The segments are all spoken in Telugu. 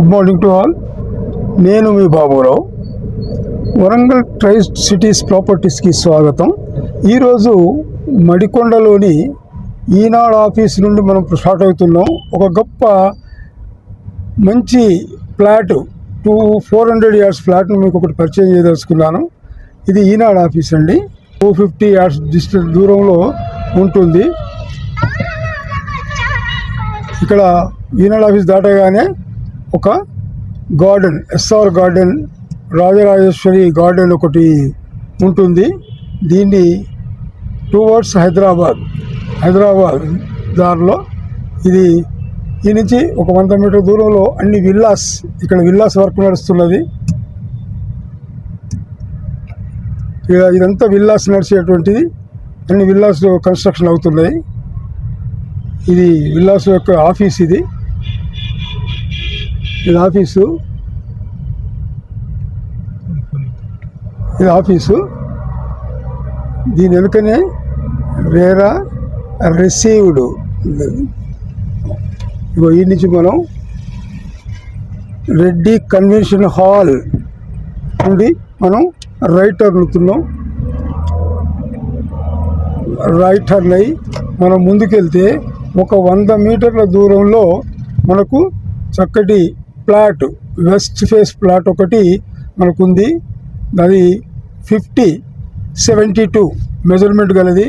Good morning to all. నేను మీ బాబురావు. వరంగల్ ట్రై సిటీస్ ప్రాపర్టీస్కి స్వాగతం. ఈరోజు మడికొండలోని ఈనాడు ఆఫీస్ నుండి మనం స్టార్ట్ అవుతున్నాం. ఒక గొప్ప మంచి flat two four hundred years ఫ్లాట్ను మీకు ఒకటి పరిచయం చేయదలుచుకున్నాను. ఇది ఈనాడు ఆఫీస్ అండి. టూ ఫిఫ్టీ ఇయర్స్ డిస్టెన్స్ దూరంలో ఉంటుంది. ఇక్కడ ఈనాడు ఆఫీస్ దాటగానే ఒక garden SR garden Rajarajeshwari garden ఒకటి ఉంటుంది. దీన్ని టువర్డ్స్ హైదరాబాద్ హైదరాబాద్ దారిలో. ఇది ఈ నుంచి ఒక వంద మీటర్ దూరంలో అన్ని విల్లాస్ ఇక్కడ విల్లాస్ వర్క్ నడుస్తున్నది. ఇక ఇదంతా విల్లాస్ నడిచేటువంటిది. అన్ని విల్లాస్ కన్స్ట్రక్షన్ అవుతున్నాయి. ఇది విల్లాస్ యొక్క ఆఫీస్ ఇది. ఇది ఆఫీసు. ఇది ఆఫీసు. దీని వెనుకనే రేరా రిసీవ్డ్. ఇగో ఈ నుంచి మనం రెడ్డి కన్వెన్షన్ హాల్ నుండి మనం రైట్ టర్న్ అవుతున్నాం రైట్ టర్న్ మనం ముందుకెళ్తే ఒక వంద మీటర్ల దూరంలో మనకు చక్కటి ప్లాట్ వెస్ట్ ఫేస్ ప్లాట్ ఒకటి మనకుంది. అది ఫిఫ్టీ సెవెంటీ టూ మెజర్మెంట్ గలది.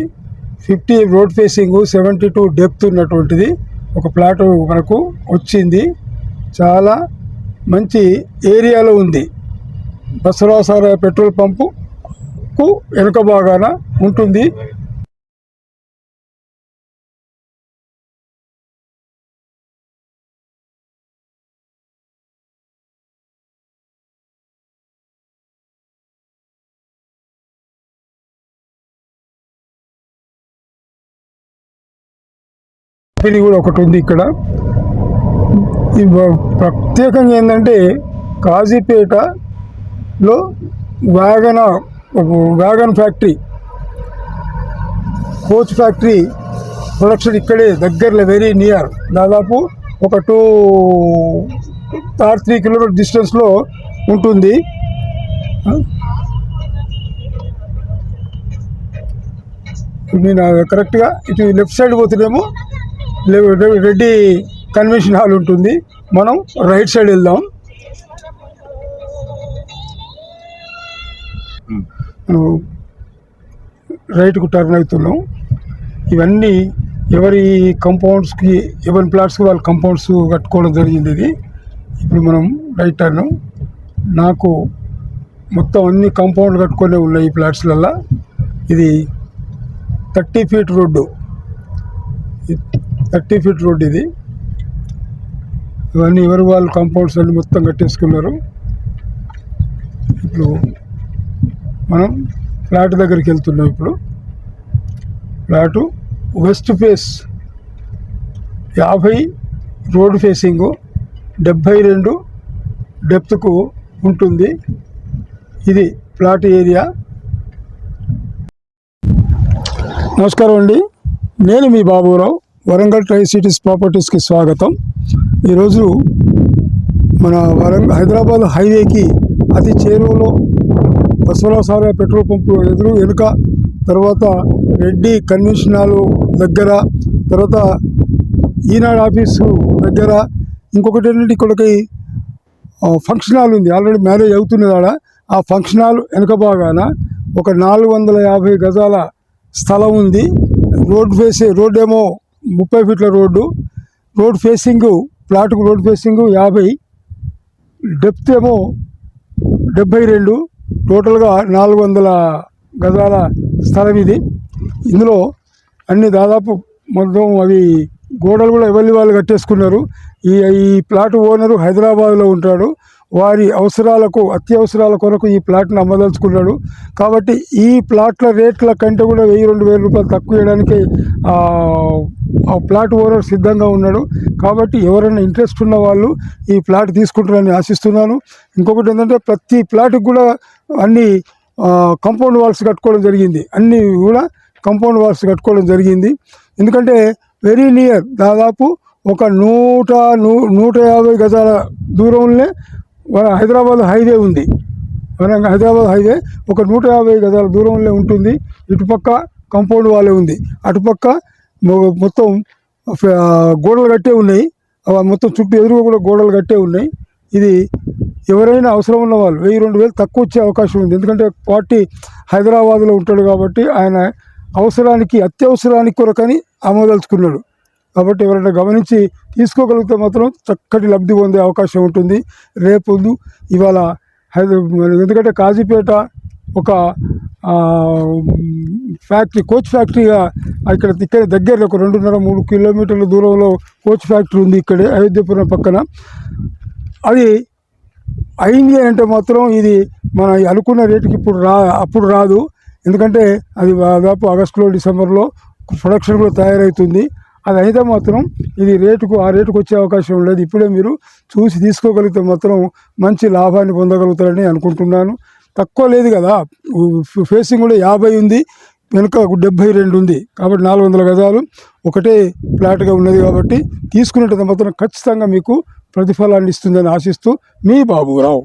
Fifty road facing seventy two depth ఉన్నటువంటిది. ఒక ప్లాట్ మనకు వచ్చింది. చాలా మంచి ఏరియాలో ఉంది. బసరాసార పెట్రోల్ పంపుకు వెనుక భాగాన ఉంటుంది. కంపెనీ కూడా ఒకటి ఉంది ఇక్కడ. ప్రత్యేకంగా ఏంటంటే కాజీపేటలో wagon wagon factory coach factory production ఇక్కడే దగ్గరలో వెరీ నియర్. దాదాపు ఒక టూ ఆర్ త్రీ కిలోమీటర్ డిస్టెన్స్లో ఉంటుంది. నేను కరెక్ట్గా ఇటు లెఫ్ట్ సైడ్ పోతేనేమో రెడ్డి కన్వెన్షన్ హాల్ ఉంటుంది. మనం రైట్ సైడ్ వెళ్దాం. రైట్కు టర్న్ అవుతున్నాం ఇవన్నీ ఎవరి కంపౌండ్స్కి ఎవరి ప్లాట్స్కి వాళ్ళ కంపౌండ్స్ కట్టుకోవడం జరిగింది ఇది. ఇప్పుడు మనం రైట్ టర్న్. నాకు మొత్తం అన్ని కాంపౌండ్ కట్టుకొని ఉన్నాయి ఈ ప్లాట్స్లల్లో. ఇది thirty feet road. Thirty feet road ఇది. ఇవన్నీ ఎవరి వాళ్ళు కాంపౌండ్స్ అన్ని మొత్తం కట్టేసుకున్నారు. ఇప్పుడు మనం ఫ్లాట్ దగ్గరికి వెళ్తున్నాం ఇప్పుడు. ఫ్లాటు వెస్ట్ ఫేస్ యాభై రోడ్ ఫేసింగు డెబ్భై రెండు డెప్త్కు ఉంటుంది. ఇది ఫ్లాట్ ఏరియా. నమస్కారం అండి. నేను మీ బాబురావు. వరంగల్ ట్రై సిటీస్ ప్రాపర్టీస్కి స్వాగతం. ఈరోజు మన వరంగల్ హైదరాబాద్ హైవేకి అతి చేరువలో బసవరాసార పెట్రోల్ పంపు ఎదురు వెనుక తర్వాత రెడ్డి కన్వెన్షనాలు హాల్ దగ్గర తర్వాత ఈనాడు ఆఫీసు దగ్గర ఇంకొకటి ఏంటంటే ఇక్కడికి ఫంక్షన్ హాల్ ఉంది. ఆల్రెడీ మ్యారేజ్ అవుతున్నది ఆడ. ఆ ఫంక్షన్ హాల్ వెనుక భాగాన ఒక నాలుగు వందల యాభై గజాల స్థలం ఉంది. రోడ్ వేసే రోడ్ ఏమో ముప్పై ఫీట్ల రోడ్డు. రోడ్ ఫేసింగ్ ప్లాట్కు రోడ్ ఫేసింగ్ యాభై. డెప్త్ ఏమో డెబ్భై రెండు. టోటల్గా నాలుగు వందల గజాల స్థలం ఇది. ఇందులో అన్ని దాదాపు మొత్తం అవి గోడలు కూడా ఎవరి వాళ్ళు కట్టేసుకున్నారు. ఈ ఈ ప్లాట్ ఓనరు హైదరాబాద్లో ఉంటాడు. వారి అవసరాలకు అత్యవసరాల కొరకు ఈ ప్లాట్ని అమ్మదలుచుకున్నాడు. కాబట్టి ఈ ప్లాట్ల రేట్ల కంటే కూడా వెయ్యి రెండు వేల రూపాయలు తక్కువ చేయడానికి ఆ, ప్లాట్ ఓనర్ సిద్ధంగా ఉన్నాడు. కాబట్టి ఎవరైనా ఇంట్రెస్ట్ ఉన్న వాళ్ళు ఈ ప్లాట్ తీసుకుంటారని ఆశిస్తున్నాను. ఇంకొకటి ఏంటంటే ప్రతి ప్లాట్కి కూడా అన్ని కంపౌండ్ వాల్స్ కట్టుకోవడం జరిగింది. అన్ని కూడా కంపౌండ్ వాల్స్ కట్టుకోవడం జరిగింది. ఎందుకంటే వెరీ నియర్ దాదాపు ఒక నూట నూ నూట యాభై గజాల దూరంలోనే హైదరాబాద్ హైవే ఉంది. వరంగల్ హైదరాబాద్ హైవే ఒక నూట యాభై గజాల దూరంలో ఉంటుంది. ఇటుపక్క కంపౌండ్ వాళ్ళే ఉంది. అటుపక్క మొత్తం గోడలు కట్టే ఉన్నాయి. మొత్తం చుట్టూ ఎదురుగా కూడా గోడలు కట్టే ఉన్నాయి. ఇది ఎవరైనా అవసరం ఉన్న వాళ్ళు వెయ్యి రెండు వేలు తక్కువ వచ్చే అవకాశం ఉంది. ఎందుకంటే పార్టీ హైదరాబాద్లో ఉంటాడు కాబట్టి ఆయన అవసరానికి అత్యవసరానికి కొరకని ఆమోదలుచుకున్నాడు. కాబట్టి ఎవరైనా గమనించి తీసుకోగలిగితే మాత్రం చక్కటి లబ్ధి పొందే అవకాశం ఉంటుంది. రేపు ఇవాళ హైదరాబాద్ ఎందుకంటే కాజీపేట ఒక ఫ్యాక్టరీ కోచ్ ఫ్యాక్టరీగా ఇక్కడ ఇక్కడ దగ్గరలో ఒక రెండున్నర మూడు కిలోమీటర్ల దూరంలో కోచ్ ఫ్యాక్టరీ ఉంది ఇక్కడే అయోధ్యపురం పక్కన. అది అయింది అంటే మాత్రం ఇది మన అనుకున్న రేటుకి ఇప్పుడు రా అప్పుడు రాదు. ఎందుకంటే అది దాదాపు ఆగస్టులో డిసెంబర్లో ప్రొడక్షన్ కూడా తయారవుతుంది అది అయితే మాత్రం ఇది రేటుకు ఆ రేటుకు వచ్చే అవకాశం లేదు. ఇప్పుడే మీరు చూసి తీసుకోగలిగితే మాత్రం మంచి లాభాన్ని పొందగలుగుతారని అనుకుంటున్నాను. తక్కువ లేదు కదా. ఫేసింగ్ కూడా యాభై ఉంది వెనుక డెబ్బై రెండు ఉంది. కాబట్టి నాలుగు వందల గజాలు ఒకటే ఫ్లాట్గా ఉన్నది కాబట్టి తీసుకునేటంత మాత్రం ఖచ్చితంగా మీకు ప్రతిఫలాన్ని ఇస్తుందని ఆశిస్తూ మీ బాబురావు.